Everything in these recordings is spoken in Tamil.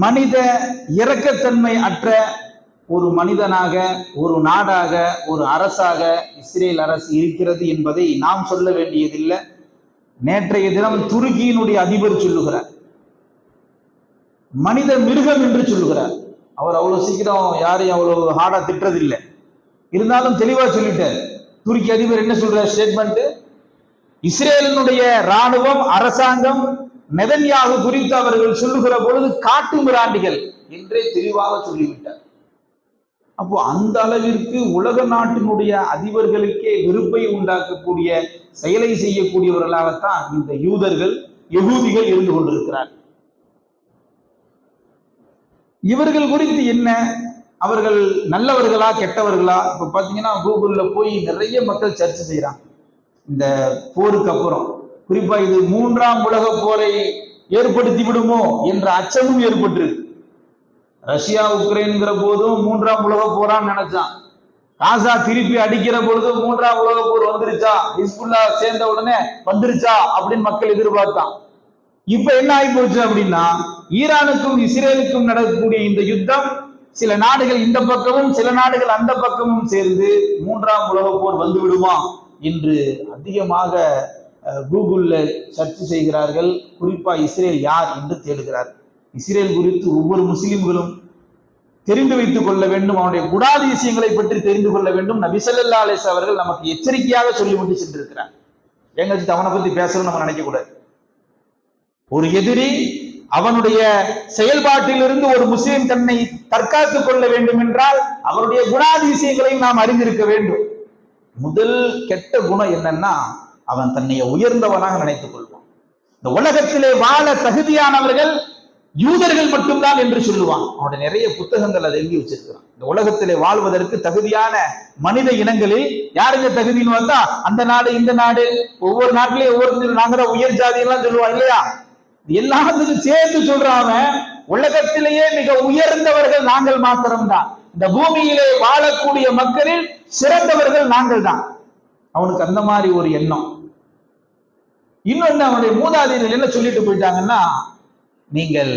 மனித இரக்கத்தன்மை அற்ற ஒரு மனிதனாக ஒரு நாடாக ஒரு அரசாக இஸ்ரேல் அரசு இருக்கிறது என்பதை நாம் சொல்ல வேண்டியதில்லை. நேற்றைய தினம் துருக்கியினுடைய அதிபர் சொல்லுகிறார். மனித மிருகம் என்று சொல்லுகிறார். அவர் அவ்வளவு சீக்கிரம் யாரையும் அவ்வளவு ஹார்டா திட்டுறதில்லை. இருந்தாலும் தெளிவா சொல்லிட்டார். துருக்கி அதிபர் என்ன சொல்ற ஸ்டேட்மெண்ட் இஸ்ரேலினுடைய ராணுவம் அரசாங்கம் நெதன்யாகு குறித்து அவர்கள் சொல்லுகிற பொழுது காட்டு மிராண்டிகள் என்றே தெளிவாக சொல்லிவிட்டார். அப்போ அந்த அளவிற்கு உலக நாட்டினுடைய அதிபர்களுக்கே வெறுப்பை உண்டாக்கக்கூடிய செயலை செய்யக்கூடியவர்களாகத்தான் இந்த யூதர்கள் யகூதிகள் இருந்து கொண்டிருக்கிறார். இவர்கள் குறித்து என்ன? அவர்கள் நல்லவர்களா கெட்டவர்களா? இப்ப பாத்தீங்கன்னா கூகுள்ல போய் நிறைய மக்கள் சர்ச்சை செய்யறாங்க இந்த போருக்கு அப்புறம். குறிப்பா இது மூன்றாம் உலக போரை ஏற்படுத்தி விடுமோ என்ற அச்சமும் ஏற்பட்டிருக்கு. ரஷ்யா உக்ரைன்கிற போதும் மூன்றாம் உலக போரான்னு நினைச்சான். காசா திருப்பி அடிக்கிற பொழுது மூன்றாம் உலக போர் வந்துருச்சா? ஹிஸ்புல்லா சேர்ந்த உடனே வந்துருச்சா? அப்படின்னு மக்கள் எதிர்பார்த்தான். இப்ப என்ன ஆகி போச்சு அப்படின்னா ஈரானுக்கும் இஸ்ரேலுக்கும் நடக்கக்கூடிய இந்த யுத்தம் சில நாடுகள் இந்த பக்கமும் சில நாடுகள் அந்த பக்கமும் சேர்ந்து மூன்றாம் உலக போர் வந்து விடுமா? என்று அதிகமாக கூகுளில் சர்ச் செய்கிறார்கள். குறிப்பாக இஸ்ரேல் யார் என்று தேடுகிறார். இஸ்ரேல் குறித்து ஒவ்வொரு முஸ்லிம்களும் தெரிந்து வைத்துக் கொள்ள வேண்டும். அவனுடைய குடாதிசயங்களை பற்றி தெரிந்து கொள்ள வேண்டும். நபிசல்லா அலேஸ் அவர்கள் நமக்கு எச்சரிக்கையாக சொல்லிவிட்டு சென்றிருக்கிறார். எங்க அவனை பத்தி பேசணும் நம்ம நினைக்க கூடாது. ஒரு எதிரி அவனுடைய செயல்பாட்டிலிருந்து ஒரு முஸ்லீம் தன்னை தற்காத்துக் கொள்ள வேண்டும் என்றால் அவருடைய குணாதிசயங்களையும் நாம் அறிந்திருக்க வேண்டும். முதல் கெட்ட குணம் என்னன்னா அவன் தன்னை உயர்ந்தவனாக நினைத்துக் கொள்வான். இந்த உலகத்திலே வாழ தகுதியானவர்கள் யூதர்கள் மட்டும்தான் என்று சொல்லுவான். அவனுடைய நிறைய புத்தகங்கள் அதை எழுதி வச்சிருக்கிறான். இந்த உலகத்திலே வாழ்வதற்கு தகுதியான மனித இனங்களில் யாருங்க தகுதின்னு வந்தா அந்த நாடு இந்த நாடு ஒவ்வொரு நாட்டிலையும் ஒவ்வொரு நாங்கிற உயர் ஜாதி எல்லாம் சொல்லுவான் இல்லையா எல்லாத்துக்கும் சேர்த்து சொல்றாங்க உலகத்திலேயே மிக உயர்ந்தவர்கள் நாங்கள் மாத்திரம்தான். இந்த பூமியிலே வாழக்கூடிய மக்களில் சிறந்தவர்கள் நாங்கள் தான் அவனுக்கு அந்த மாதிரி ஒரு எண்ணம். இன்னொன்று அவனுடைய மூதாதையர்கள் என்ன சொல்லிட்டு போயிட்டாங்கன்னா நீங்கள்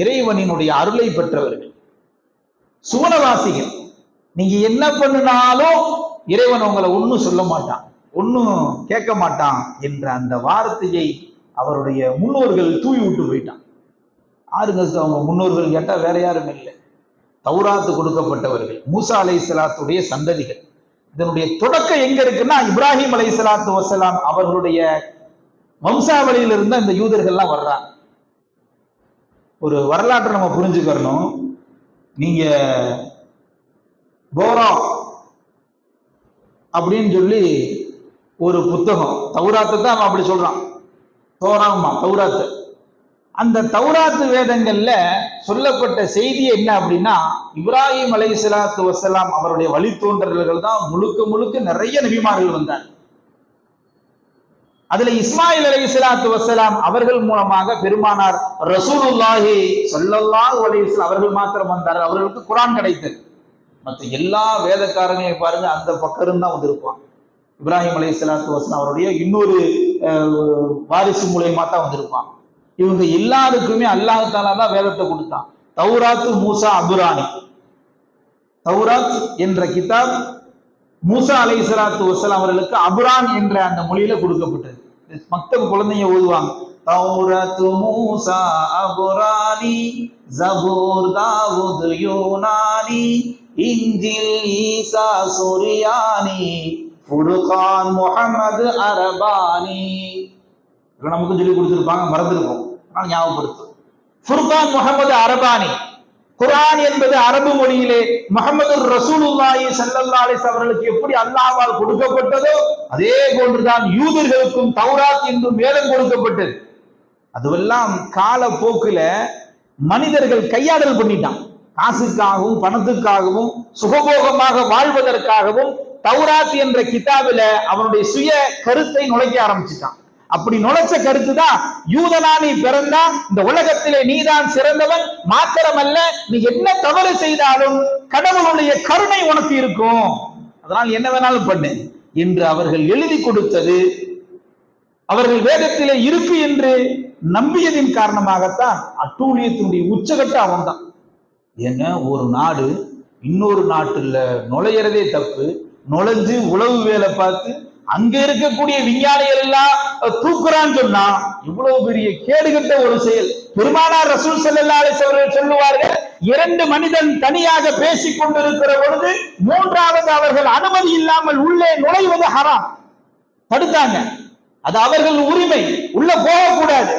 இறைவனினுடைய அருளை பெற்றவர்கள் சுவனவாசிகள். நீங்க என்ன பண்ணினாலும் இறைவன் உங்களை ஒன்றும் சொல்ல மாட்டான் ஒன்றும் கேட்க மாட்டான் என்ற அந்த வார்த்தையை அவருடைய முன்னோர்கள் தூவி விட்டு போயிட்டான். ஆறுங்க அவங்க முன்னோர்கள் கேட்டால் வேற யாரும் இல்லை. தௌராத்து கொடுக்கப்பட்டவர்கள் மூசா அலை சலாத்துடைய சந்ததிகள். இதனுடைய தொடக்கம் எங்க இருக்குன்னா இப்ராஹிம் அலை சலாத்து வசலாம் அவர்களுடைய வம்சாவளியிலிருந்து இந்த யூதர்கள்லாம் வர்றாங்க. ஒரு வரலாற்றை நம்ம புரிஞ்சுக்கணும். நீங்க போரா அப்படின்னு சொல்லி ஒரு புத்தகம் தௌராத்தை தான் அவன் அப்படி சொல்றான். தோராமா தௌராத்து. அந்த தௌராத்து வேதங்கள்ல சொல்லப்பட்ட செய்தி என்ன அப்படின்னா இப்ராஹிம் அலை சலாத்து வசலாம் அவருடைய வழித்தோன்றல்கள் தான் முழுக்க முழுக்க நிறைய நபிமார்கள் வந்தாங்க. அதுல இஸ்மாயில் அலை இஸ்லாத்து வசலாம் அவர்கள் மூலமாக பெருமானார் ரசூலுல்லாஹி சொல்லல்லாஹ் அலி இஸ்லாம் அவர்கள் மாத்திரம் வந்தார்கள். அவர்களுக்கு குரான் கிடைத்தது. மற்ற எல்லா வேதக்காரங்களையும் பாருங்க அந்த பக்கம் தான் வந்திருப்பான். இப்ராஹிம் அலை இஸ்லாத்து வசலாம் அவருடைய இன்னொரு அஹ், வாரிசு மூலியமா தான் வந்திருப்பான். இவங்க எல்லாருக்குமே அல்லாஹாலா தான் வேதத்தை கொடுத்தான். தௌராத்து மூசா அபுரானி தௌராத் என்ற கிதாப் மூசா அலை சலாத்து வசலாம் அவர்களுக்கு அபுரான் என்ற அந்த மொழியில கொடுக்கப்பட்டது. மக்கள் குழந்தைங்க ஓதுவாங்க. தௌரத்து மூசா அபுரானி ஜபூர் தாவூத் யூனானி இஞ்சில் ஈசா சுரியானி ஃபுர்கான் முகமது அரபானி. இதெல்லாம் நமக்கு சொல்லி கொடுத்துருப்பாங்க மறந்துருக்கும் ஆனால் ஞாபகப்படுத்தும் ஃபுர்கான் முகமது அரபானி. குரான் என்பது அரபு மொழியிலே முகமது ரசூலுல்லாஹி ஸல்லல்லாஹு அவர்களுக்கு எப்படி அல்லாஹ்வால் கொடுக்கப்பட்டதோ அதே போன்றுதான் யூதர்களுக்கும் தௌராத் என்றும் வேதம் கொடுக்கப்பட்டது. அதுவெல்லாம் கால போக்குல மனிதர்கள் கையாடல் பண்ணிட்டான். காசுக்காகவும் பணத்துக்காகவும் சுகபோகமாக வாழ்வதற்காகவும் தௌராத் என்ற கிதாபில அவனுடைய சுய கருத்தை நுழைக்க ஆரம்பிச்சிட்டான். அப்படி நுழைச்ச கருத்து தான் யூதனா நீ பிறந்தா? இந்த உலகத்திலே நீதான் சிறந்தவன். மாத்திரமல்ல நீ என்ன தவறு செய்தாலும் கடவுளுடைய கருணை உனக்கு இருக்கும். அதனால் என்ன வேணாலும் பண்ணு. என்று அவர்கள் எழுதி கொடுத்தது. அவர்கள் வேதத்திலே இருக்கு என்று நம்பியதின் காரணமாகத்தான் அட்டூழியத்தினுடைய உச்சகட்ட அவன் தான் ஏன்னா ஒரு நாடு இன்னொரு நாட்டுல நுழையிறதே தப்பு. நுழைஞ்சு உளவு வேலை பார்த்து அங்க இருக்கக்கூடிய விஞ்ஞானிகள் எல்லாம் தூக்குறான்னு சொன்னா இவ்வளவு பெரிய கேடுகட்ட ஒரு செயல். பெருமானார் ரசூல் ஸல்லல்லாஹு அலைஹி அவர்கள் சொல்லுவார்கள் இரண்டு மனிதன் தனியாக பேசிக் கொண்டிருக்கிற பொழுது மூன்றாவது அவர்கள் அனுமதி இல்லாமல் உள்ளே நுழைவது ஹராம். தடுத்தாங்க. அது அவர்கள் உரிமை. உள்ள போகக்கூடாது.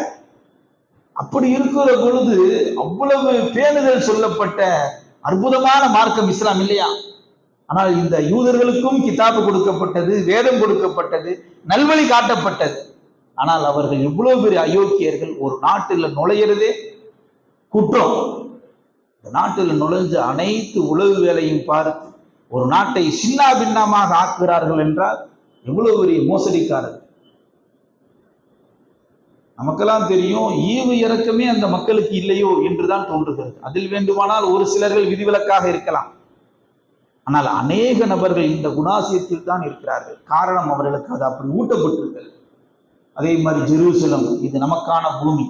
அப்படி இருக்கிற பொழுது அவ்வளவு பேணுதல் சொல்லப்பட்ட அற்புதமான மார்க்கம் இஸ்லாம் இல்லையா? ஆனால் இந்த யூதர்களுக்கும் கிதாபு கொடுக்கப்பட்டது வேதம் கொடுக்கப்பட்டது நல்வழி காட்டப்பட்டது. ஆனால் அவர்கள் எவ்வளவு பெரிய அயோக்கியர்கள் ஒரு நாட்டில் நுழையிறதே குற்றம். இந்த நாட்டில் நுழைஞ்ச அனைத்து உளவு வேலையும் பார்த்து ஒரு நாட்டை சின்னா பின்னமாக ஆக்குகிறார்கள் என்றால் எவ்வளவு பெரிய மோசடிக்காரர். நமக்கெல்லாம் தெரியும் ஈவு இறக்கமே அந்த மக்களுக்கு இல்லையோ என்றுதான் தோன்றுகிறது. அதில் வேண்டுமானால் ஒரு சிலர்கள் விதிவிலக்காக இருக்கலாம். ஆனால் அநேக நபர்கள் இந்த குணாசியத்தில் தான் இருக்கிறார்கள். காரணம் அவர்களுக்கு அது அப்படி ஊட்டப்பட்டிருக்கிறது. அதே மாதிரி ஜெருசலம் இது நமக்கான பூமி.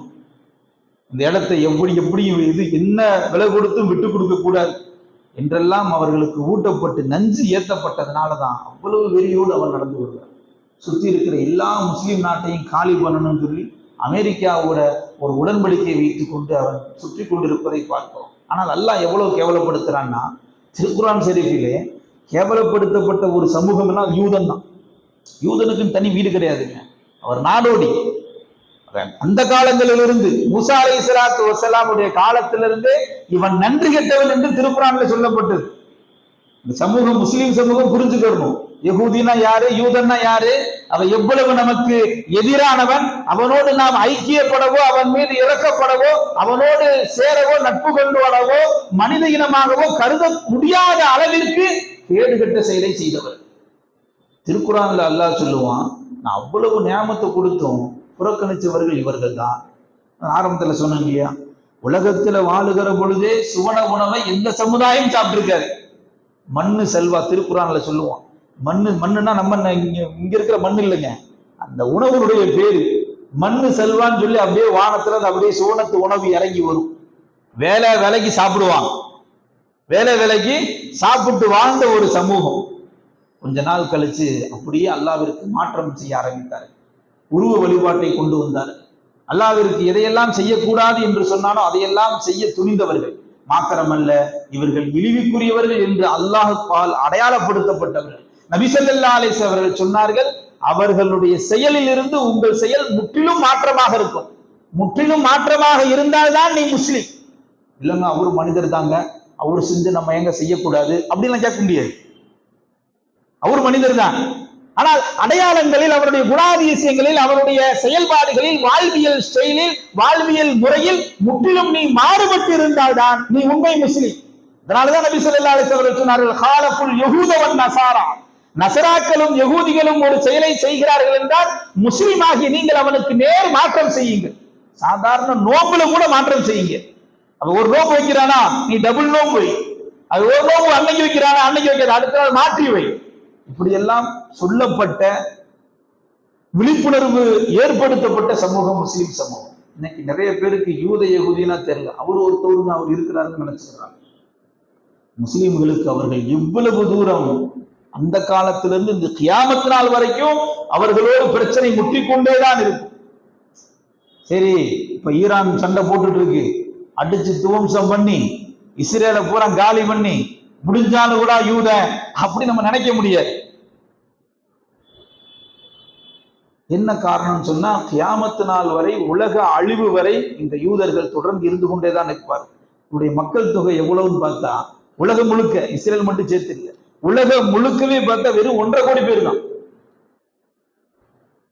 இந்த இடத்தை எப்படி எப்படியும் இது என்ன விலை கொடுத்தும் விட்டு கொடுக்க கூடாது என்றெல்லாம் அவர்களுக்கு ஊட்டப்பட்டு நஞ்சு ஏற்றப்பட்டதுனால தான் அவ்வளவு வெறியோடு அவர் நடந்து வருவார் சுற்றி இருக்கிற எல்லா முஸ்லீம் நாட்டையும் காலி பண்ணணும்னு சொல்லி அமெரிக்காவோட ஒரு உடன்படிக்கையை வைத்துக் கொண்டு அவன் சுற்றி கொண்டிருப்பதை பார்க்கிறோம் ஆனால் அல்லாஹ் எவ்வளவு கேவலப்படுத்துறான்னா திருக்குரான் ஷெரீஃபிலே கேவலப்படுத்தப்பட்ட ஒரு சமூகம்னா யூதன் தான். யூதனுக்குன்னு தனி வீடு கிடையாதுங்க. அவர் நாடோடி. அந்த காலங்களிலிருந்து மூசா அலை சலாத்து வசலாமுடைய காலத்திலிருந்தே இவன் நன்றி கெட்டவன் என்று திருக்குறான்ல சொல்லப்பட்டது. இந்த சமூகம் முஸ்லீம் சமூகம் புரிஞ்சுக்கணும் யகுதினா யாரு யூதன்னா யாரு? அவன் எவ்வளவு நமக்கு எதிரானவன் அவனோடு நாம் ஐக்கியப்படவோ அவன் மீது இறக்கப்படவோ அவனோடு சேரவோ நட்பு கொண்டு வரவோ மனித இனமாகவோ கருத முடியாத அளவிற்கு கேடுகட்ட செயலை செய்தவர். திருக்குறான்ல அல்லாஹ் சொல்லுவான் நான் அவ்வளவு நியமத்தை கொடுத்தோம் புறக்கணிச்சவர்கள் இவர்கள் தான். ஆரம்பத்தில் சொன்னேன் இல்லையா? உலகத்தில் வாழுகிற பொழுதே சுவன உணவை எந்த சமுதாயம் சாப்பிட்டிருக்காரு? மண்ணு செல்வா திருக்குறானில் சொல்லுவான். மண்ணு மண்ணுன்னா நம்ம இங்கே இங்க இங்க இருக்கிற மண் இல்லைங்க. அந்த உணவுடைய பேரு. மண்ணு செல்வான்னு சொல்லி அப்படியே வானத்துல அது அப்படியே சோனத்து உணவு இறங்கி வரும். வேலை வேலைக்கு சாப்பிடுவாங்க வேலை வேலைக்கு சாப்பிட்டு வாழ்ந்த ஒரு சமூகம். கொஞ்ச நாள் கழிச்சு அப்படியே அல்லாவிற்கு மாற்றம் செய்ய ஆரம்பித்தார். உருவ வழிபாட்டை கொண்டு வந்தார். அல்லாவிற்கு எதையெல்லாம் செய்யக்கூடாது என்று சொன்னாலும் அதையெல்லாம் செய்ய துணிந்தவர்கள். மாத்திரமல்ல இவர்கள் இழிவுக்குரியவர்கள் என்று அல்லாஹ் பால் அடையாளப்படுத்தப்பட்டவர்கள் நபிசல்லா அலிஸ் அவர்கள் சொன்னார்கள் அவர்களுடைய செயலில் இருந்து உங்கள் செயல் முற்றிலும் மாற்றமாக இருக்கும். முற்றிலும் மாற்றமாக இருந்தால்தான் நீ முஸ்லீம். இல்லைங்க அவர் மனிதர் தாங்க. அவர் செஞ்சு நம்ம எங்க செய்யக்கூடாது? அப்படின்லாம் கேட்க முடியாது. அவர் மனிதர் தான். ஆனால் அடையாளங்களில் அவருடைய குணாதிசயங்களில் அவருடைய செயல்பாடுகளில் வாழ்வியல் ஸ்டைலில் வாழ்வியல் முறையில் முற்றிலும் நீ மாறுபட்டு இருந்தால்தான் நீ உண்மை முஸ்லிம். அதனாலதான் நபி சொல்லா அலைஹி சொன்னார்கள் ஹாலஃபுல் யஹூத நசாரா. நசராக்களும் யகூதிகளும் ஒரு செயலை செய்கிறார்கள் என்றால் முஸ்லிம் நீங்கள் அவனுக்கு நேர் மாற்றம் செய்யுங்கள். சாதாரண நோம்புல கூட மாற்றம் செய்யுங்க அவன் ஒரு நோம்பு வைக்கிறானா? நீ டபுள் நோம்பு வை. அது ஒரு நோம்பு அன்னைக்கு வைக்கிறானா? அன்னைக்கு வைக்கிறது அடுத்த நாள் மாற்றி வை. இப்படியெல்லாம் சொல்லப்பட்ட விழிப்புணர்வு ஏற்படுத்தப்பட்ட சமூகம் முஸ்லீம் சமூகம். இன்னைக்கு நிறைய பேருக்கு யூத யகுதினா தெரியல. அவர் ஒருத்தவருங்க அவர் இருக்கிறாருன்னு நினைச்சுக்கிறாங்க. முஸ்லீம்களுக்கு அவர்கள் எவ்வளவு தூரம் அந்த காலத்திலிருந்து இந்த கியாமத்து நாள் வரைக்கும் அவர்களோடு பிரச்சனை முட்டிக்கொண்டே தான் இருக்கும் சரி இப்ப ஈரான் சண்டை போட்டுட்டு இருக்கு. அடிச்சு துவம்சம் பண்ணி இஸ்ரேலை பூரா காலி பண்ணி முடிஞ்சாலும் கூட யூத அப்படி நம்ம நினைக்க முடியாது. என்ன காரணம் சொன்னா கியாமத்து நாள் வரை உலக அழிவு வரை இந்த யூதர்கள் தொடர்ந்து இருந்து கொண்டே தான் நிற்பார் இவருடைய மக்கள் தொகை எவ்வளவுன்னு பார்த்தா உலகம் முழுக்க இஸ்ரேல் மட்டும் சேர்த்து இல்லை உலகம் முழுக்கவே பார்த்தா வெறும் ஒன்றரை கோடி பேர் தான்.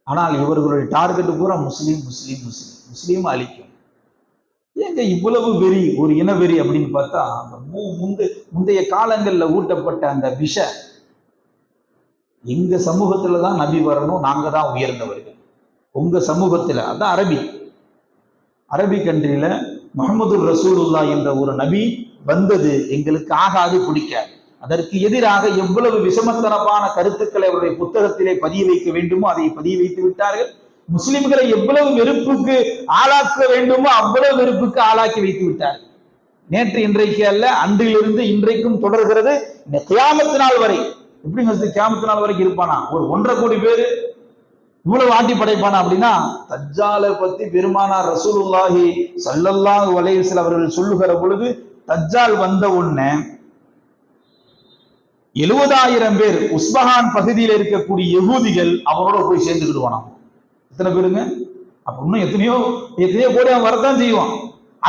ஆனால் இவர்களுடைய டார்கெட் பூரா முஸ்லீம் முஸ்லீம் முஸ்லீம். முஸ்லீம் அழிக்கும். ஏங்க இவ்வளவு வெறி ஒரு இனவெறி அப்படின்னு பார்த்தா அந்த மு- முந்தைய காலங்கள்ல ஊட்டப்பட்ட அந்த விஷ எங்க சமூகத்துல தான் நபி வரணும் நாங்க தான் உயர்ந்தவர்கள். உங்க சமூகத்துல அதான் அரபி. அரபி கண்ட்ரியில முகமது ரசூலுல்லா என்ற ஒரு நபி வந்தது எங்களுக்கு ஆகாது பிடிக்காது. அதற்கு எதிராக எவ்வளவு விஷமத்தனமான கருத்துக்களை அவருடைய புத்தகத்திலே பதிய வைக்க வேண்டுமோ அதை பதிய வைத்து விட்டார்கள். முஸ்லிம்களை எவ்வளவு வெறுப்புக்கு ஆளாக்க வேண்டுமோ அவ்வளவு வெறுப்புக்கு ஆளாக்கி வைத்து விட்டார் நேற்று இன்றைக்கு அல்ல அன்றிலிருந்து இன்றைக்கும் தொடர்கிறது. இந்த கியாமத்து நாள் வரை எப்படி கியாமத்து நாள் வரைக்கும் இருப்பானா? ஒரு ஒன்றரை கோடி பேரு இவ்வளவு ஆட்டி படைப்பானா அப்படின்னா தஜ்ஜாலை பத்தி பெருமானார் ரசூலுல்லாஹி சல்லல்லாஹ் வலையில் அவர்கள் சொல்லுகிற பொழுது தஜ்ஜால் வந்த உடனே எழுபதாயிரம் பேர் உஸ்பஹான் பகுதியில் இருக்கக்கூடிய யகூதிகள் அவரோட போய் சேர்ந்துக்கிடுவானாம் எத்தனை பேருங்க? அப்ப இன்னும் எத்தனையோ எத்தனையோ கோடி அவன் வரத்தான் செய்வான்.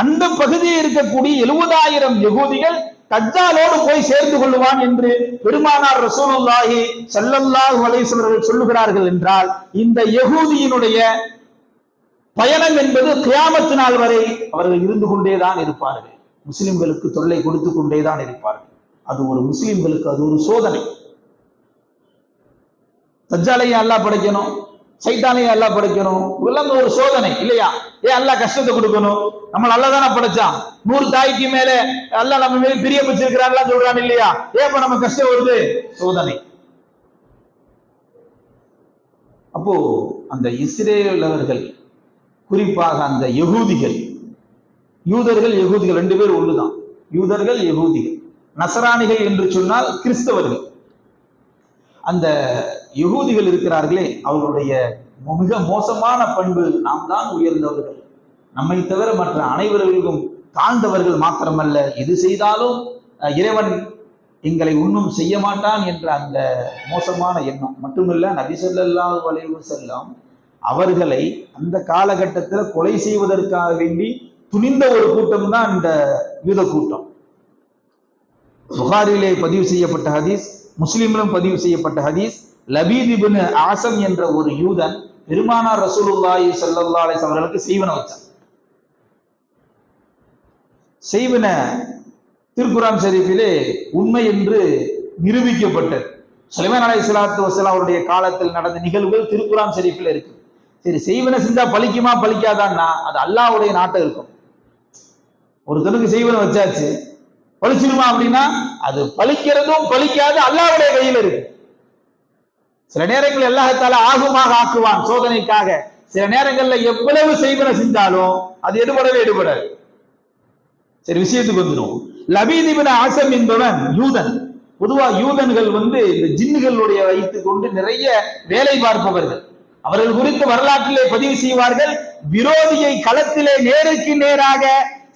அந்த பகுதியில் இருக்கக்கூடிய எழுபதாயிரம் யகூதிகள் தஜ்ஜாலோடு போய் சேர்ந்து கொள்ளுவான் என்று பெருமானார் ரசூலுல்லாஹி சல்லல்லாஹு அலைஹி அவர்கள் சொல்லுகிறார்கள் என்றால் இந்த யகூதியினுடைய பயணம் என்பது கியாமத்து நாள் வரை அவர்கள் இருந்து கொண்டேதான் இருப்பார்கள். முஸ்லிம்களுக்கு தொல்லை கொடுத்து கொண்டேதான் இருப்பார்கள். அது ஒரு முஸ்லிம்களுக்கு அது ஒரு சோதனை. தஜ்ஜாலையும் அல்லாஹ் படைக்கணும். சைத்தானையும் எல்லாம் படைக்கணும். இதெல்லாம் ஒரு சோதனை இல்லையா? ஏன் எல்லாம் கஷ்டத்தை கொடுக்கணும். நம்ம நல்லா தானே படைச்சான்? நூறு தாய்க்கு மேல எல்லாம் நம்ம மேல பிரிய வச்சிருக்கிறான்லாம் சொல்றான் இல்லையா? ஏன் இப்ப நம்ம கஷ்டம் வருது? சோதனை. அப்போ அந்த இஸ்ரேலவர்கள் குறிப்பாக அந்த யகூதிகள் யூதர்கள் யகூதிகள் ரெண்டு பேர் ஒண்ணுதான். யூதர்கள் யகூதிகள். நசராணிகள் என்று சொன்னால் கிறிஸ்தவர்கள். அந்த யகூதிகள் இருக்கிறார்களே அவர்களுடைய மிக மோசமான பண்பு நாம் தான் உயர்ந்தவர்கள். நம்மை தவிர மற்ற அனைவர்களுக்கும் தாழ்ந்தவர்கள் மாத்திரமல்ல எது செய்தாலும் இறைவன் எங்களை ஒன்றும் செய்ய மாட்டான் என்ற அந்த மோசமான எண்ணம். மட்டுமில்ல நபி செல்லல்லாத அலைஹி வஸல்லம் அவர்களை அந்த காலகட்டத்தில் கொலை செய்வதற்காக வேண்டி துணிந்த ஒரு கூட்டம் தான் இந்த யூத கூட்டம். புகாரிலே பதிவு செய்யப்பட்ட ஹதீஸ் முஸ்லிமிலும் பதிவு செய்யப்பட்ட ஹதீஸ் லபீதிபின் ஆசம் என்ற ஒரு யூதன் பெருமானார் ரசூலுல்லாஹி ஸல்லல்லாஹு அலைஹி அவர்களுக்கு செய்வன வச்சான். செய்வன திருக்குரான் ஷெரீஃபிலே உண்மை என்று நிரூபிக்கப்பட்டது. சுலைமான் அலை சலாத்து வசலாம் அவருடைய காலத்தில் நடந்த நிகழ்வுகள் திருக்குரான் ஷெரீஃபில் இருக்கு. சரி செய்வன செஞ்சா பலிக்குமா பலிக்காதான்னா அது அல்லாஹ்வுடைய நாட்டம் இருக்கும். ஒருத்தனுக்கு செய்வன வச்சாச்சு பழிச்சிருமா அப்படின்னா அது பலிக்கிறதும் பலிக்காது அல்லாவுடைய கையில் இருக்கு. சில நேரங்கள் எல்லாத்தால ஆகுமாக ஆக்குவான் சோதனைக்காக. சில நேரங்கள்ல எவ்வளவு செய்வன செஞ்சாலும் அது எடுபடவே எடுபடாது. சரி விஷயத்துக்கு வந்துடும் லபீதிபின் ஆசம் என்பவன் யூதன். பொதுவா யூதன்கள் வந்து இந்த ஜின்னுகளுடைய வைத்துக் கொண்டு நிறைய வேலை பார்ப்பவர்கள். அவர்கள் குறித்து வரலாற்றிலே பதிவு செய்வார்கள். விரோதியை களத்திலே நேருக்கு நேராக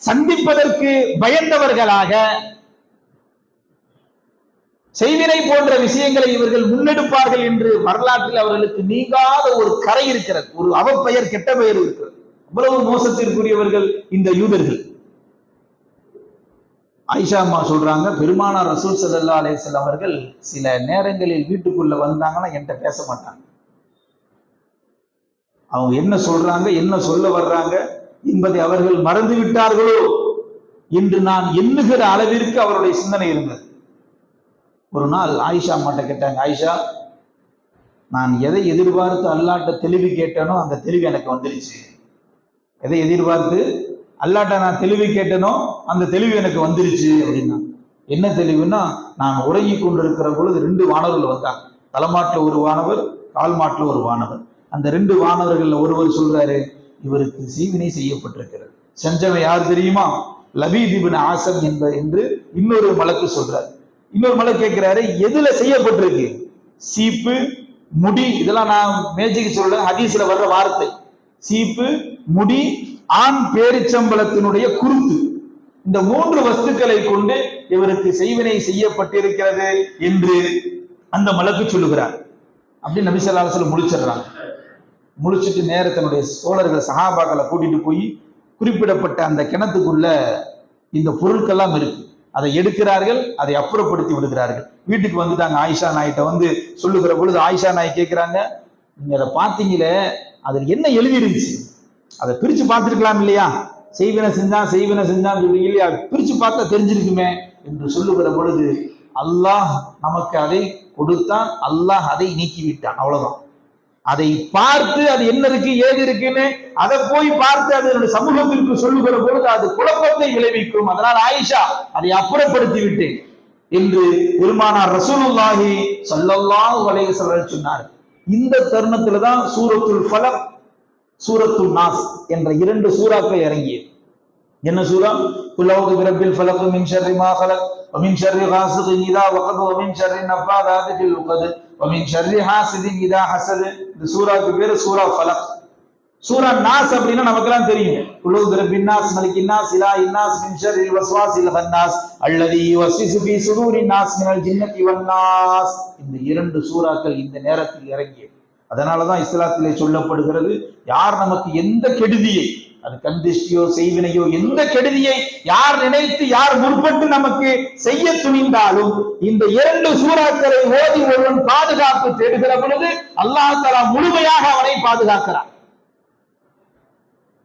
சந்திப்பதற்கு பயந்தவர்களாக செய்வினை போன்ற விஷயங்களை இவர்கள் முன்னெடுப்பார்கள் என்று வரலாற்றில் அவர்களுக்கு நீங்காத ஒரு கரை இருக்கிறது. ஒரு அவப்பெயர் கெட்ட பெயர் இருக்கிறது. அவ்வளவு மோசத்திற்குரியவர்கள் இந்த யூதர்கள். ஆயிஷா அம்மா சொல்றாங்க பெருமானார் ரசூல் ஸல்லல்லாஹு அலேசல் அவர்கள் சில நேரங்களில் வீட்டுக்குள்ள வந்தாங்கன்னா என்கிட்ட பேச மாட்டாங்க. அவங்க என்ன சொல்றாங்க என்ன சொல்ல வர்றாங்க? என்பதை அவர்கள் மறந்து விட்டார்களோ என்று நான் எண்ணுகிற அளவிற்கு அவருடைய சிந்தனை இருந்தது. ஒரு நாள் ஆயிஷா அம்மாட்ட கேட்டாங்க ஆயிஷா நான் எதை எதிர்பார்த்து அல்லாட்ட தெளிவு கேட்டேனோ அந்த தெளிவு எனக்கு வந்துருச்சு. எதை எதிர்பார்த்து அல்லாட்ட நான் தெளிவு கேட்டேனோ அந்த தெளிவு எனக்கு வந்துருச்சு அப்படின்னா என்ன தெளிவுன்னா நான் உறங்கி கொண்டிருக்கிற பொழுது ரெண்டு வானவர்கள் வந்தாங்க. தலைமாட்டில் ஒரு வானவர் கால் மாட்டில் ஒரு வானவர். அந்த ரெண்டு வானவர்களில் ஒருவர் சொல்றாரு இவருக்கு சீவினை செய்யப்பட்டிருக்கிறது. செஞ்சவன் யார் தெரியுமா? லபீதிபின் ஆசம் என்ப என்று இன்னொரு மலக்கு சொல்றாரு. இன்னொரு மலை கேட்கிறாரு எதுல செய்யப்பட்டிருக்கு? சீப்பு முடி இதெல்லாம் நான் மேஜிக்கு சொல்றேன் ஹதீஸ்ல வர்ற வார்த்தை. சீப்பு முடி ஆண் பேரிச்சம்பளத்தினுடைய குருத்து இந்த மூன்று வஸ்துக்களை கொண்டு இவருக்கு செய்வினை செய்யப்பட்டிருக்கிறது என்று அந்த மலக்கு சொல்லுகிறார். அப்படின்னு நபிசல்லாசல முடிச்சிடுறாங்க. முழிச்சிட்டு நேர தன்னுடைய தோழர்கள் சகாபாக்களை கூட்டிட்டு போய் குறிப்பிடப்பட்ட அந்த கிணத்துக்குள்ள இந்த பொருட்கள்லாம் இருக்கு. அதை எடுக்கிறார்கள் அதை அப்புறப்படுத்தி விடுகிறார்கள். வீட்டுக்கு வந்துட்டாங்க. ஆயிஷா நாய்கிட்ட வந்து சொல்லுகிற பொழுது ஆயிஷா நாய் கேட்குறாங்க நீங்க அதை பார்த்தீங்களே? அதில் என்ன எழுதி இருந்துச்சு அதை பிரிச்சு பார்த்துருக்கலாம் இல்லையா? செய்வினை செஞ்சான் செய்வினை செஞ்சான் சொல்றீங்க இல்லையா? பிரிச்சு பார்த்தா தெரிஞ்சிருக்குமே என்று சொல்லுகிற பொழுது அல்லாஹ் நமக்கு அதை கொடுத்தான். அல்லாஹ் அதை நீக்கி விட்டான் அவ்வளவுதான். அதை பார்த்து அது என்ன இருக்கு ஏது இருக்குன்னு அதை போய் பார்த்து அதனுடைய சமூகத்திற்கு சொல்லுகிற பொழுது அது குழப்பத்தை விளைவிக்கும். அதனால் ஆயிஷா அதை அப்புறப்படுத்தி விட்டேன் என்று பெருமானார் ரசூலுல்லாஹி சல்லல்லாஹு அலைஹி வஸல்லம் சொன்னார். இந்த தருணத்துல தான் சூரத்துல் ஃபலக் சூரத்துல் நாஸ் என்ற இரண்டு சூறாக்கள் இறங்கியது. என்ன சூரா குலவுக்கு பிரபில் ஃபலக் மின் ஷர்ரி மா ஃபலக் மின் ஷர்ரி காசிகின் இதா வகப் மின் ஷர்ரி நஃபாதாத் ஃபில் ومن شر حاسد إذا حسد இந்த சூறாக்கு பேரு சூரா ஃபலக் சூரா நாஸ் அப்படின்னா நமக்கெல்லாம் தெரியும் குலவுது பிரபின் நாஸ் மலிக்கின் நாஸ் இலா இன்னாஸ் மின் ஷர்ரில் வஸ்வாசில் கன்னாஸ் அல்லதி யுவஸ்விசு ஃபீ சுதூரின் நாஸ் மினல் ஜின்னதி வன் நாஸ் இந்த இரண்டு சூறாக்கள் இந்த நேரத்தில் இறங்கியது அதனாலதான் இஸ்லாத்திலே சொல்லப்படுகிறது யார் நமக்கு எந்த கெடுதியை அது கந்திஷ்டியோ செய்வினையோ எந்த கெடுதியை யார் நினைத்து யார் முற்பட்டு நமக்கு செய்ய துணிந்தாலும் இந்த இரண்டு சூறாக்களை ஓதி ஒருவன் பாதுகாப்பு தேடுகிற பொழுது அல்லாஹ் தலா முழுமையாக அவனை பாதுகாக்கிறான்.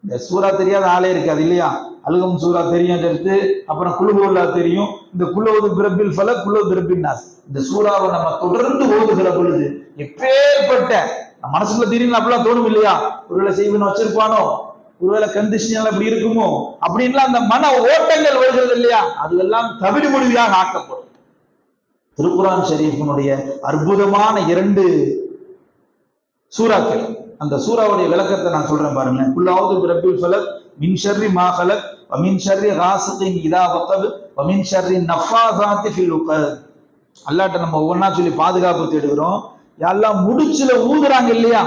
இந்த சூறா தெரியாத ஆளே இருக்காது இல்லையா? அழுகம் சூறா தெரியும் எடுத்து அப்புறம் குழுவுல்லா தெரியும். இந்த குழுவது பிறப்பில் பல குழு பிறப்பின் நாஸ். இந்த சூறாவை நம்ம தொடர்ந்து ஓதுகிற பொழுது எப்பேற்பட்ட நம்ம மனசுக்குள்ள திடீர்னு அப்படிலாம் தோணும் இல்லையா? ஒருவேளை செய்வன் வச்சிருப்பானோ? ஒருவேளை கண்டிஷன் அப்படி இருக்குமோ? அப்படின்லாம் அந்த மன ஓட்டங்கள் வருகிறது இல்லையா? அதுவெல்லாம் தவிடு மொழியாக ஆக்கப்படும். திருக்குரான் ஷரீஃபினுடைய அற்புதமான இரண்டு சூறாக்கள். அந்த சூறாவுடைய விளக்கத்தை நான் சொல்றேன் பாருங்க குல்லாவது பிரபில் ஃபலக் மின் ஷர்ரி மா ஃபலக் வமின் ஷர்ரி ராசத்தின் இதா வக்கப் வமின் ஷர்ரி நஃபாசாத்தி ஃபில் அல்லாட்ட நம்ம ஒவ்வொன்றா சொல்லி பாதுகாப்பு தேடுகிறோம். எல்லாம் முடிச்சுல ஊதுறாங்க இல்லையா?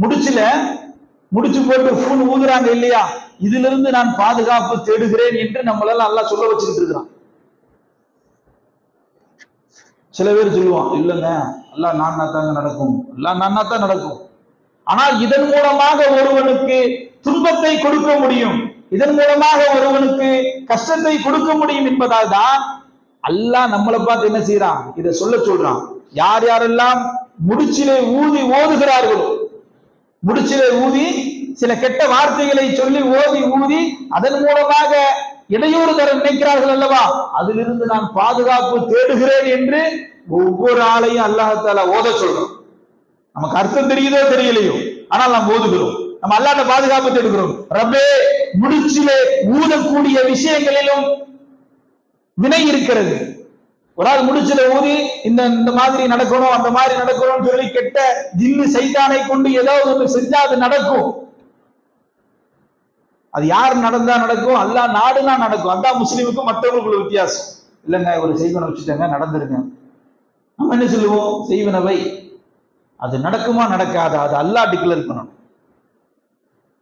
முடிச்சுல முடிச்சு போட்டு ஃபூன் ஊதுறாங்க இல்லையா? இதுல இருந்து நான் பாதுகாப்பு தேடுகிறேன் என்று நம்மளால நல்லா சொல்ல வச்சுக்கிட்டு இருக்கிறான். சில பேர் சொல்லுவான் இல்லைங்க எல்லாம் நான்னா தாங்க நடக்கும். எல்லாம் நான்னா தான் நடக்கும். ஆனால் இதன் மூலமாக ஒருவனுக்கு துன்பத்தை கொடுக்க முடியும். இதன் மூலமாக ஒருவனுக்கு கஷ்டத்தை கொடுக்க முடியும் என்பதால் தான் அல்லாஹ் நம்மளை பார்த்து என்ன செய்யறான் இதை சொல்ல சொல்றான். யார் யாரெல்லாம் முடிச்சிலே ஊதி ஓதுகிறார்களோ முடிச்சிலே ஊதி சில கெட்ட வார்த்தைகளை சொல்லி ஓதி ஊதி அதன் மூலமாக இடையூறு தர நினைக்கிறார்கள் அல்லவா? அதிலிருந்து நான் பாதுகாப்பு தேடுகிறேன் என்று ஒவ்வொரு ஆளையும் அல்லாஹால ஓத சொல்றோம். நமக்கு அர்த்தம் தெரியுதோ தெரியலையோ? ஆனால் நாம் ஓதுகிறோம். நம்ம அல்லாட்ட பாதுகாப்பு தேடுகிறோம். ரப்பே முடிச்சிலே ஊதக்கூடிய விஷயங்களிலும் வினை இருக்கிறது. ஒரு ஆள் முடிச்சில ஊதி இந்த இந்த மாதிரி நடக்கணும் அந்த மாதிரி நடக்கணும்னு சொல்லி கெட்ட ஜின்னு சைத்தானை கொண்டு ஏதாவது ஒன்று செஞ்சா அது நடக்கும். அது யார் நடந்தா நடக்கும்? அல்லா நாடுனா நடக்கும். அதான் முஸ்லீமுக்கும் மற்றவங்களுக்குள்ள வித்தியாசம். இல்லைங்க ஒரு செய்வனை வச்சுட்டாங்க நடந்துருங்க. நம்ம என்ன சொல்லுவோம்? செய்வனவை அது நடக்குமா நடக்காதா? அது அல்லாஹ் டிக்ளேர் பண்ணணும்.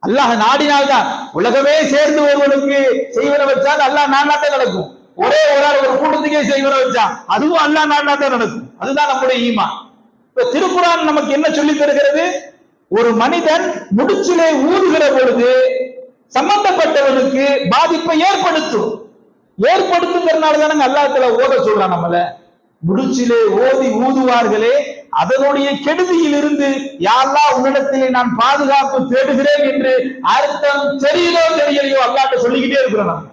அல்லாஹ் நாடினால்தான். உலகமே சேர்ந்து ஒருவனுக்கு செய்வன வச்சால் அல்லாஹ் நாடாட்டே நடக்கும். ஒரே ஒரு ஆள் ஒரு கூட்டத்துக்கே செய்வன வச்சா அதுவும் அல்லாஹ் தான் நடக்கும். அதுதான் நம்முடைய ஈமா இப்ப திருக்குறான் நமக்கு என்ன சொல்லி தருகிறது? ஒரு மனிதன் முடிச்சிலே ஊதுகிற பொழுது சம்பந்தப்பட்டவனுக்கு பாதிப்பை ஏற்படுத்தும். ஏற்படுத்துங்கிறதுனால தானங்க அல்லாத்துல ஓத சொல்றான் நம்மள. முடிச்சிலே ஓதி ஊதுவார்களே அதனுடைய கெடுதியில் இருந்து யாரெல்லாம் உன்னிடத்திலே நான் பாதுகாப்பு தேடுகிறேன் என்று அர்த்தம் தெரியுதோ தெரியலையோ அல்லாட்ட சொல்லிக்கிட்டே இருக்கிறோம் நம்ம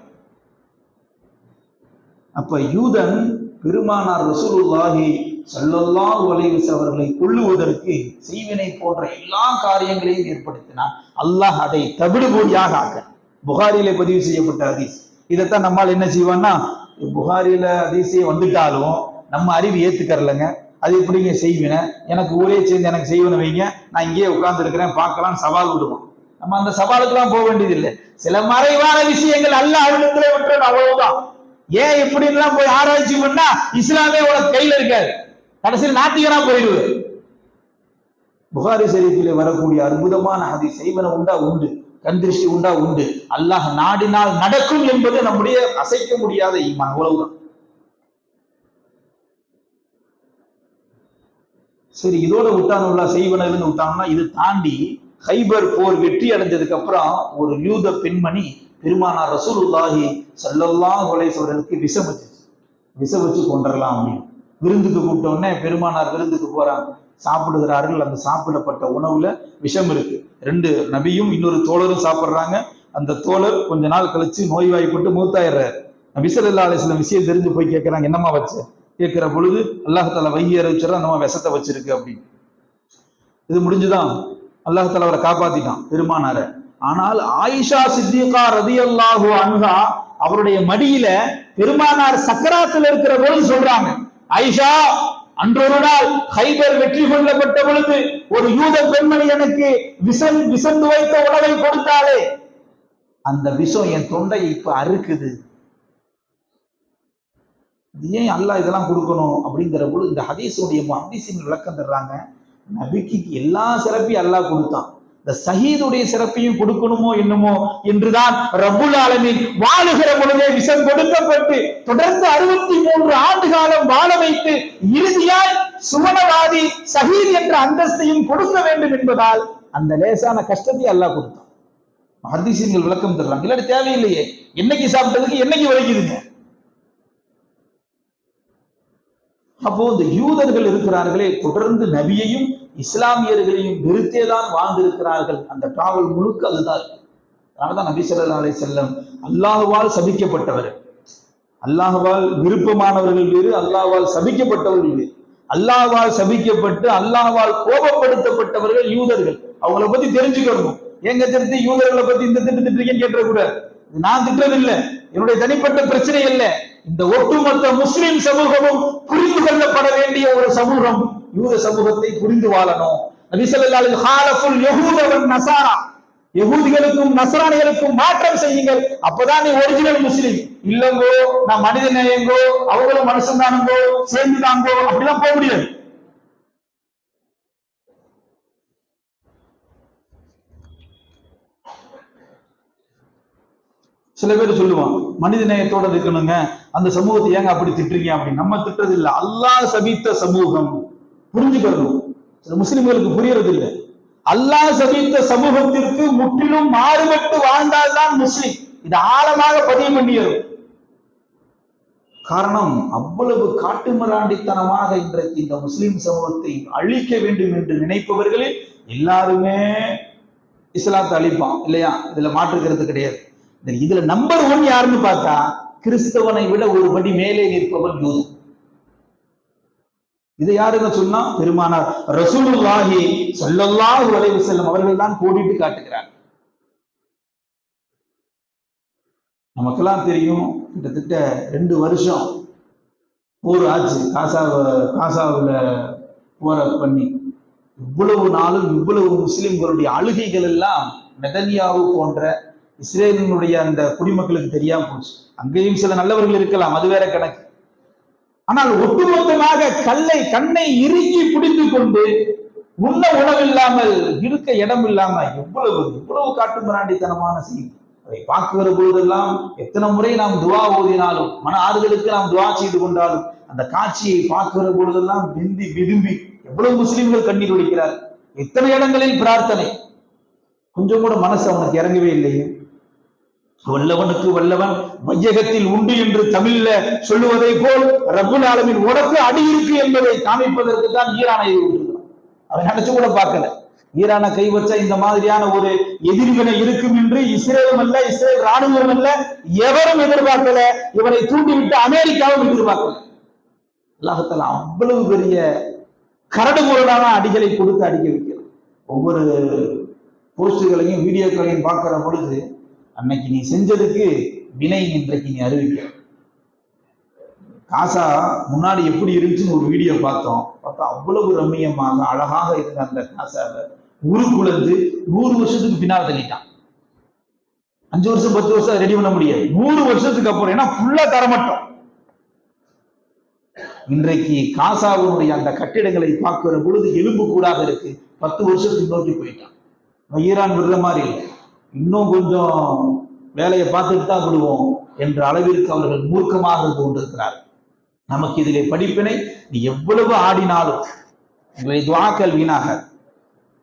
அப்போ யூதன் பெருமானார் ரசூலுல்லாஹி ஸல்லல்லாஹு அலைஹி அவர்களை கொள்ளுவதற்கு செய்வினை போன்ற எல்லா காரியங்களையும் ஏற்படுத்தினான். அல்லாஹ் அதை தவிடுபொடியாக ஆக்க. புகாரியிலே பதிவு செய்யப்பட்ட ஹதீஸ். இதைத்தான் நம்மால் என்ன செய்வான்னா புகாரியில ஹதீஸே வந்துட்டாலும் நம்ம அறிவு ஏத்துக்கறலங்க. அது எப்படிங்க செய்வினை? எனக்கு ஊரே சேர்ந்து எனக்கு செய்வன வைங்க. நான் இங்கேயே உட்கார்ந்துருக்கிறேன் பார்க்கலாம் சவால் விடுவோம். நம்ம அந்த சவாலுக்கெல்லாம் போக வேண்டியது இல்லை சில மறைவான விஷயங்கள் அல்ல அவனிடத்துல விட்டுறணும் அவ்வளவுதான். ஏன் இப்படின்லாம் போய் ஆராய்ச்சி பண்ணா இஸ்லாமே உனக்கு கையில இருக்காது. கடைசியில் நாத்திகனா போயிடுவது புகாரி ஷரீஃபிலே வரக்கூடிய அற்புதமான அதி செய்வன உண்டா? உண்டு. கந்திருஷ்டி உண்டா? உண்டு. அல்லாஹ் நாடினால் நடக்கும் என்பது நம்முடைய அசைக்க முடியாத ஈமான். அவ்வளவுதான். சரி இதோட விட்டானுள்ள செய்வனர்னு விட்டாங்கன்னா இது தாண்டி ஹைபர் போர் வெற்றி அடைஞ்சதுக்கு அப்புறம் ஒரு யூத பெண்மணி பெருமானார் ரசூலுல்லாஹி சல்லல்லா கொலை சொல்றதுக்கு விஷம் வச்சு விஷம் வச்சு கொண்டுடலாம் அப்படின்னு. விருந்துக்கு கூப்பிட்ட பெருமானார் விருந்துக்கு போறாங்க. சாப்பிடுகிறார்கள். அந்த சாப்பிடப்பட்ட உணவுல விஷம் இருக்கு. ரெண்டு நபியும் இன்னொரு தோழரும் சாப்பிடுறாங்க. அந்த தோழர் கொஞ்ச நாள் கழிச்சு நோய்வாய்ப்பட்டு மூத்தாயிடுறாரு. விசல் ஸல்லல்லாஹு சில விஷயம் தெரிஞ்சு போய் கேட்கிறாங்க என்னம்மா வச்ச? கேட்கிற பொழுது அல்லாஹால வைய அறிவிச்சிடறா நம்ம விஷத்தை வச்சிருக்கு அப்படின்னு. இது முடிஞ்சுதான். அல்லாஹால அவரை காப்பாத்திட்டான் பெருமானாரை. ஆனால் ஆயிஷா சித்திகா ரதி அல்லாஹு அன்ஹா அவருடைய மடியில பெருமானார் சக்கராத்தில் இருக்கிற போது சொல்றாங்க ஆயிஷா அன்றொரு நாள் ஹைபர் வெற்றி கொள்ளப்பட்ட பொழுது ஒரு யூத பெண்மணி எனக்கு விசன் விசந்து வைத்த உணவை கொடுத்தாலே அந்த விஷம் என் தொண்டையை இப்ப அறுக்குது. ஏன் அல்லாஹ் இதெல்லாம் கொடுக்கணும் அப்படிங்கிற பொழுது இந்த ஹதீஸுடைய ஹதீஸின் விளக்கம் தர்றாங்க நபிக்கு எல்லா சிறப்பையும் அல்லாஹ் கொடுத்தான். இந்த சஹீதுடைய சிறப்பையும் கொடுக்கணுமோ என்னமோ என்றுதான் ரபுல் ஆலமின் வாழுகிற பொழுதே விஷம் கொடுக்கப்பட்டு தொடர்ந்து அறுபத்தி மூன்று ஆண்டு காலம் வாழ வைத்து இறுதியாய் சுமணவாதி சஹீத் என்ற அந்தஸ்தையும் கொடுக்க வேண்டும் என்பதால் அந்த லேசான கஷ்டத்தை அல்லாஹ் கொடுத்தான். ஹதீஸின்கள் விளக்கம் தர்றாங்க இல்லாட்டி தேவையில்லையே. என்னைக்கு சாப்பிட்டதுக்கு என்னைக்கு வலிக்குதுங்க அப்போ இந்த யூதர்கள் இருக்கிறார்களே தொடர்ந்து நபியையும் இஸ்லாமியர்களையும் வெறுத்தேதான் வாழ்ந்திருக்கிறார்கள். அந்த டிராவல் முழுக்க அதுதான். அதனாலதான் நபி ஸல்லல்லாஹு அலைஹி செல்லம் அல்லாஹுவால் சபிக்கப்பட்டவர். அல்லாஹுவால் விருப்பமானவர்கள் வேறு அல்லாஹ்வால் சபிக்கப்பட்டவர்கள் வேறு. அல்லாஹால் சபிக்கப்பட்டு அல்லாஹால் கோபப்படுத்தப்பட்டவர்கள் யூதர்கள். அவங்கள பத்தி தெரிஞ்சுக்கணும். எங்க திருத்தி யூதர்களை பத்தி இந்த திட்டு திட்டுறீங்கன்னு கேட்டக்கூடாது? இது நான் திட்டது இல்லை என்னுடைய தனிப்பட்ட பிரச்சனை இல்லை. இந்த ஒட்டுமொத்த முஸ்லிம் சமூகமும் புரிந்து கொள்ளப்பட வேண்டிய ஒரு சமூகம். யூத சமூகத்தை புரிந்து வாழணும். நபி ஹாலஃபுல் யஹூத நசாரா. யகூதிகளுக்கும் நசரானிகளுக்கும் மாற்றம் செய்யுங்கள். அப்பதான் நீ ஒரிஜினல் முஸ்லீம். இல்லங்கோ நான் மனித நேயங்கோ அவங்களும் மனுஷன் தானுங்கோ சேர்ந்து தாங்கோ அப்படிலாம் போக முடியாது. சில பேர் சொல்லுவான் மனித நேயத்தோட இருக்கணுங்க. அந்த சமூகத்தை ஏங்க அப்படி திட்டுறீங்க அப்படின்னு? நம்ம திட்டுறது இல்ல அல்லாஹ் சபித்த சமூகம். புரிஞ்சுக்கணும். சில முஸ்லிம்களுக்கு புரியறது இல்லை அல்லாஹ் சபித்த சமூகத்திற்கு முற்றிலும் மாறுபட்டு வாழ்ந்தால்தான் முஸ்லிம். இது ஆழமாக பதிவு பண்ணியது. காரணம் அவ்வளவு காட்டுமிராண்டித்தனமாக இன்றைக்கு இந்த முஸ்லிம் சமூகத்தை அழிக்க வேண்டும் என்று நினைப்பவர்களில் எல்லாருமே இஸ்லாத்தை அழிப்பான் இல்லையா? இதுல மாற்றுக்கிறது கிடையாது. இதுல நம்பர் ஒன் யாருன்னு பார்த்தா கிறிஸ்தவனை விட ஒரு படி மேலே நிற்பவன் யூதன். இதை யாருங்க சொன்னா? பெருமானார். ரசூலுல்லாஹி சொல்லல்லாஹு அலைஹி செல்லும் அவர்கள் தான் கோடிட்டு காட்டுகிறார். நமக்கெல்லாம் தெரியும் கிட்டத்தட்ட ரெண்டு வருஷம் போர் ஆச்சு. காசா காசாவில் போற பண்ணி. இவ்வளவு நாளும் இவ்வளவு முஸ்லிம்களுடைய அழுகைகள் எல்லாம் மெதன்யாவு போன்ற இஸ்ரேலினுடைய அந்த குடிமக்களுக்கு தெரியாம போச்சு. அங்கேயும் சில நல்லவர்கள் இருக்கலாம் அது வேற கணக்கு. ஆனால் ஒட்டுமொத்தமாக கல்லை கண்ணை இறுக்கி பிடித்து கொண்டு உண்ண உணவில்லாமல் இருக்க இடம் இல்லாம எவ்வளவு எவ்வளவு காட்டுமிராண்டித்தனமான செய்தி. அதை பார்க்கிற பொழுதெல்லாம் எத்தனை முறை நாம் துவா ஓதினாலும் மன ஆறுதலுக்கு நாம் துவா செய்து கொண்டாலும் அந்த காட்சியை பார்க்கிற பொழுதெல்லாம் விந்தி விரும்பி எவ்வளவு முஸ்லிம்கள் கண்ணீர் ஒழிக்கிறார் எத்தனை இடங்களில் பிரார்த்தனை. கொஞ்சம் கூட மனசு அவனுக்கு இறங்கவே இல்லையே. வல்லவனுக்கு வல்லவன் மையகத்தில் உண்டு என்று தமிழ்ல சொல்லுவதை போல் ரப்புல் ஆலமின் உனக்கு அடி இருக்கு என்பதை காமிப்பதற்கு தான் ஈரானை விட்டுருக்கிறான் அவன் நினைச்சு கூட பார்க்கல. ஈரானை கைவச்ச இந்த மாதிரியான ஒரு எதிர்வினை இருக்கும் என்று இஸ்ரேலும் அல்ல இஸ்ரேல் ராணுவம் அல்ல எவரும் எதிர்பார்க்கல. இவனை தூண்டிவிட்டு அமெரிக்காவும் எதிர்பார்க்கல. அல்லாஹத்தால அவ்வளவு பெரிய கரடு முரடான அடிகளை கொடுத்து அடிக்க வைக்கிறான். ஒவ்வொரு போஸ்டுகளையும் வீடியோக்களையும் பார்க்கிற பொழுது அன்னைக்கு நீ செஞ்சதுக்கு வினை இன்றைக்கு நீ அறிவிக்க. காசா முன்னாடி எப்படி இருந்துச்சுன்னு ஒரு வீடியோ பார்த்தோம். பார்த்தா அவ்வளவு ரம்மியமாக அழகாக இருந்த அந்த காசாவை உருக்குலந்து நூறு வருஷத்துக்கு பின்னால் தள்ளிட்டான். அஞ்சு வருஷம் பத்து வருஷம் ரெடி பண்ண முடியாது. நூறு வருஷத்துக்கு அப்புறம் ஏன்னா ஃபுல்லா தரமட்டம். இன்றைக்கு காசாவினுடைய அந்த கட்டிடங்களை பார்க்கிற பொழுது எலும்பு கூடாக இருக்கு. பத்து வருஷத்துக்கு நோக்கி போயிட்டான். ஈரான் விடுற மாதிரி இல்லை. இன்னும் கொஞ்சம் வேலையை பார்த்துட்டு தான் விடுவோம் என்ற அளவிற்கு அவர்கள் மூர்க்கமாக இருந்து கொண்டிருக்கிறார் நமக்கு இதிலே படிப்பினை நீ எவ்வளவு ஆடினாலும் உங்களை துவாக்கல் வீணாக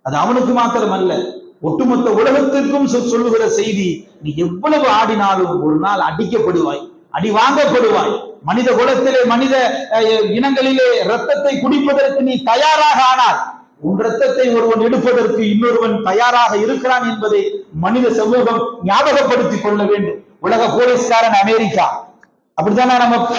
அது அவனுக்கு மாத்திரம் அல்ல ஒட்டுமொத்த உலகத்திற்கும் சொ- சொல்லுகிற செய்தி நீ எவ்வளவு ஆடினாலும் ஒரு நாள் அடிக்கப்படுவாய் அடி வாங்கப்படுவாய். மனித குலத்திலே மனித இனங்களிலே ரத்தத்தை குடிப்பதற்கு நீ தயாராக ஆனால் உன் ரத்தத்தை ஒருவன் எடுப்பதற்கு இன்னொருவன் தயாராக இருக்கிறான் என்பதை மனித சமூகம் ஞாபகப்படுத்திக் கொள்ள வேண்டும். உலக போலீஸ்காரன் அமெரிக்கா. அப்படித்தானே நம்ம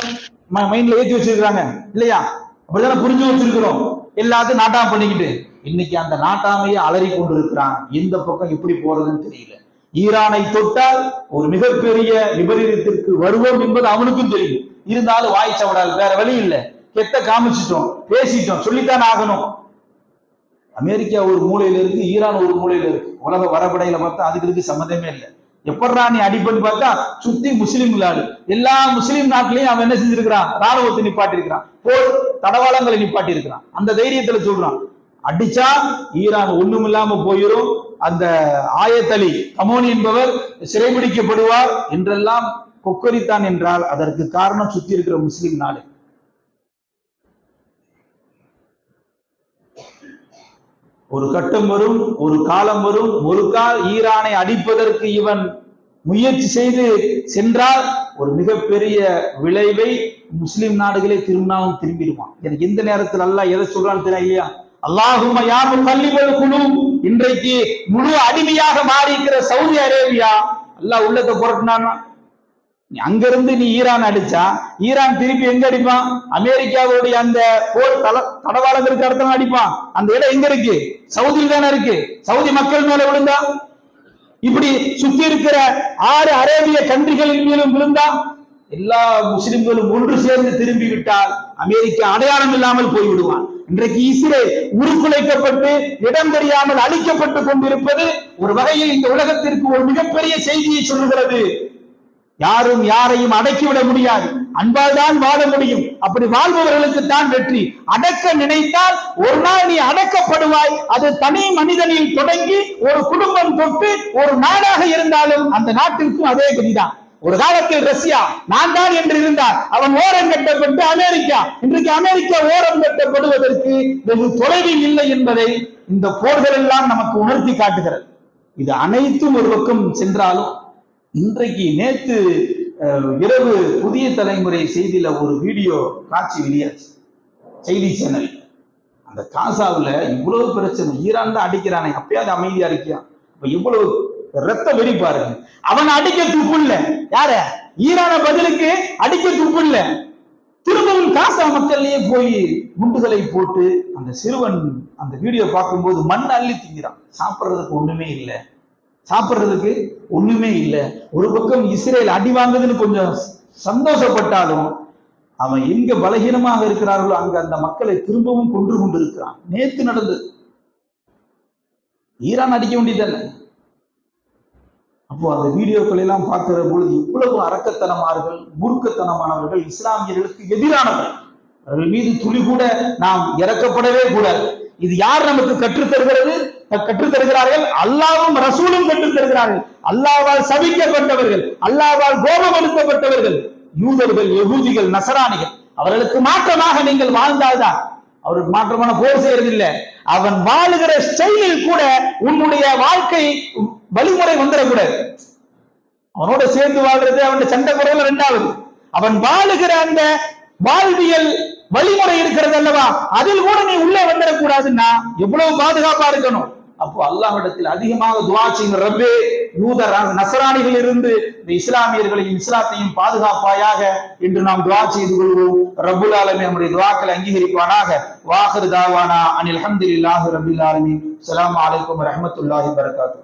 மைண்ட்ல ஏத்தி வச்சிருக்கிறாங்க? இல்லையா? அப்படித்தானே புரிஞ்சு வச்சிருக்கிறோம். எல்லாத்தையும் நாட்டாம பண்ணிக்கிட்டு. இன்னைக்கு அந்த நாட்டாமையை அலறி கொண்டிருக்கிறான். எந்த பக்கம் எப்படி போறதுன்னு தெரியல. ஈரானை தொட்டால் ஒரு மிகப்பெரிய விபரீதத்திற்கு வருவோம் என்பது அவனுக்கும் தெரியும். இருந்தாலும் வாய் சவடால் வேற வழி இல்லை. கெத்த காமிச்சிட்டோம். பேசிட்டோம். சொல்லித்தான் ஆகணும். அமெரிக்கா ஒரு மூலையில இருக்கு ஈரான் ஒரு மூலையில இருக்கு. உலக வரப்படையில பார்த்தா அதுக்கு இதுக்கு சம்மந்தமே இல்லை. எப்படா நீ அடிப்பன்னு பார்த்தா சுத்தி முஸ்லீம் நாடு. எல்லா முஸ்லீம் நாட்டிலையும் அவன் என்ன செஞ்சிருக்கிறான்? ராணுவத்தை நிப்பாட்டி இருக்கிறான் போர் தடவாளங்களை நிப்பாட்டி இருக்கிறான் அந்த தைரியத்துல சொல்றான். அடிச்சா ஈரான் ஒண்ணும் இல்லாம போயிரும். அந்த ஆயத்தலி கமோனி என்பவர் சிறைபிடிக்கப்படுவார் என்றெல்லாம் கொக்கரித்தான் என்றால் அதற்கு காரணம் சுத்தி இருக்கிற முஸ்லிம் நாடு. ஒரு கட்டம் வரும் ஒரு காலம் வரும். ஒரு கால் ஈரானை அடிப்பதற்கு இவன் முயற்சி செய்து சென்றால் ஒரு மிகப்பெரிய விளைவை முஸ்லிம் நாடுகளே திரும்பினாலும் திரும்பிடுவான் எனக்கு இந்த நேரத்தில் அல்லாஹ் எதை சொல்றான்னு தெரியும் இல்லையா? அல்லாஹும யாரும் கல்லிபல் குழு இன்றைக்கு முழு அடிமையாக மாறி இருக்கிற சவுதி அரேபியா அல்லாஹ் உள்ளத்தை புரட்டினான்னா அங்கிருந்து நீ ஈரான் அடிச்சா ஈரான் திருப்பி எங்க அடிப்பான்? அமெரிக்காவுடைய அந்த போர் தல தடவாளங்களுக்கு அடுத்த அடிப்பான். அந்த இடம் எங்க இருக்கு? சவுதியில் தானே இருக்கு. சவுதி மக்கள் மேல விழுந்தா? இப்படி சுத்தி இருக்கிற ஆறு அரேபிய கன்றிகளின் மேலும் விழுந்தா? எல்லா முஸ்லிம்களும் ஒன்று சேர்ந்து திரும்பி விட்டால் அமெரிக்கா அடையாளம் இல்லாமல் போய்விடுவான். இன்றைக்கு இஸ்ரேல் உருக்குலைக்கப்பட்டு இடம் தெரியாமல் அழிக்கப்பட்டு கொண்டிருப்பது ஒரு வகையில் இந்த உலகத்திற்கு ஒரு மிகப்பெரிய செய்தியை சொல்லுகிறது. யாரும் யாரையும் அடக்கிவிட முடியாது. அன்பால் தான் வாழ முடியும். அப்படி வாழ்பவர்களுக்கு தான் வெற்றி. அடக்க நினைத்தால் ஒரு நாள் நீ அடக்கப்படுவாய். அது தனி மனிதனில் தொடங்கி ஒரு குடும்பம் தொட்டு ஒரு நாடாக இருந்தாலும் அந்த நாட்டிற்கும் அதே கதிதான். ஒரு காலத்தில் ரஷ்யா நான் தான் என்று இருந்தார். அவன் ஓரம் கட்டப்பட்டு அமெரிக்கா. இன்றைக்கு அமெரிக்கா ஓரம் கட்டப்படுவதற்கு வெகு தொலைவில் இல்லை என்பதை இந்த போர்கள் எல்லாம் நமக்கு உணர்த்தி காட்டுகிறது. இது அனைத்தும் ஒரு பக்கம் சென்றாலும் இன்றைக்கு நேத்து இரவு புதிய தலைமுறை செய்தியில ஒரு வீடியோ காட்சி வெளியாச்சு. செய்தி சேனல். அந்த காசாவில் இவ்வளவு பிரச்சனை ஈரான் தான் அடிக்கிறானே அப்பயாவது அமைதியா இருக்கியா? இப்ப இவ்வளவு ரத்த வெறி பாருங்க. அவன் அடிக்க துப்பு இல்ல. யார? ஈரான பதிலுக்கு அடிக்க துப்பு இல்ல. திரும்பவும் காசா மக்கள்லயே போய் குண்டுகளை போட்டு அந்த சிறுவன் அந்த வீடியோ பார்க்கும்போது மண் அள்ளி திங்கிறான். சாப்பிட்றதுக்கு ஒண்ணுமே இல்லை. சாப்பிடுறதுக்கு ஒண்ணுமே இல்லை. ஒரு பக்கம் இஸ்ரேல் அடி வாங்குதுன்னு கொஞ்சம் சந்தோஷப்பட்டாலும் அவன் எங்க பலகீனமாக இருக்கிறார்களோ அங்க அந்த மக்களை திரும்பவும் கொன்று கொண்டிருக்கிறான். நேத்து நடந்தது. ஈரான் அடிக்க வேண்டியதானே அப்போ அந்த வீடியோக்கள் எல்லாம் பார்க்கிற பொழுது இவ்வளவு அரக்கத்தனமார்கள் மூர்க்கத்தனமானவர்கள் இஸ்லாமியர்களுக்கு எதிரானவர்கள். அவர்கள் மீது துளி கூட நாம் இறக்கப்படவே கூடாது. இது யார் நமக்கு கற்றுத் தருகிறது கற்றுத் தருகிறார்கள் அல்லாவும் ரசூலும் கற்றுத் தருகிறார்கள் அல்லாவால் சபிக்கப்பட்டவர்கள் அல்லாவால் கோபப்படுத்தப்பட்டவர்கள் யூதர்கள் யகூதிகள் நசராணிகள். அவர்களுக்கு மாற்றமாக நீங்கள் வாழ்ந்தால்தான் அவருக்கு மாற்றமான போர் செய்யறதில்லை. அவன் வாழுகிற ஸ்டைலில் கூட உன்னுடைய வாழ்க்கை வழிமுறை வந்துடக்கூடாது. அவனோட சேர்ந்து வாழ்றது அவன் சண்டை குறையில ரெண்டாவது. அவன் வாழுகிற அந்த வாழ்வியல் வழிமுறை இருக்கிறது அல்லவா? அதில் கூட நீ உள்ளே வந்துடக்கூடாதுன்னா எவ்வளவு பாதுகாப்பா இருக்கணும்? அப்போ அல்லாஹிடத்தில் அதிகமாக துவா செய்யும் ரப்பே. யூத நசராணிகள் இருந்து இந்த இஸ்லாமியர்களையும் இஸ்லாத்தையும் பாதுகாப்பாயாக என்று நாம் துவா செய்து கொள்வோம். ரபுல் ஆலமி நம்முடைய துவாக்களை அங்கீகரிப்பானாக. வாஹிர் தாவானா அனில் அல்ஹம்துலில்லாஹி ரபுல் ஆலமி அலாம் வலைக்கம் வரஹ்மத்துல்லாஹி வரகாத்து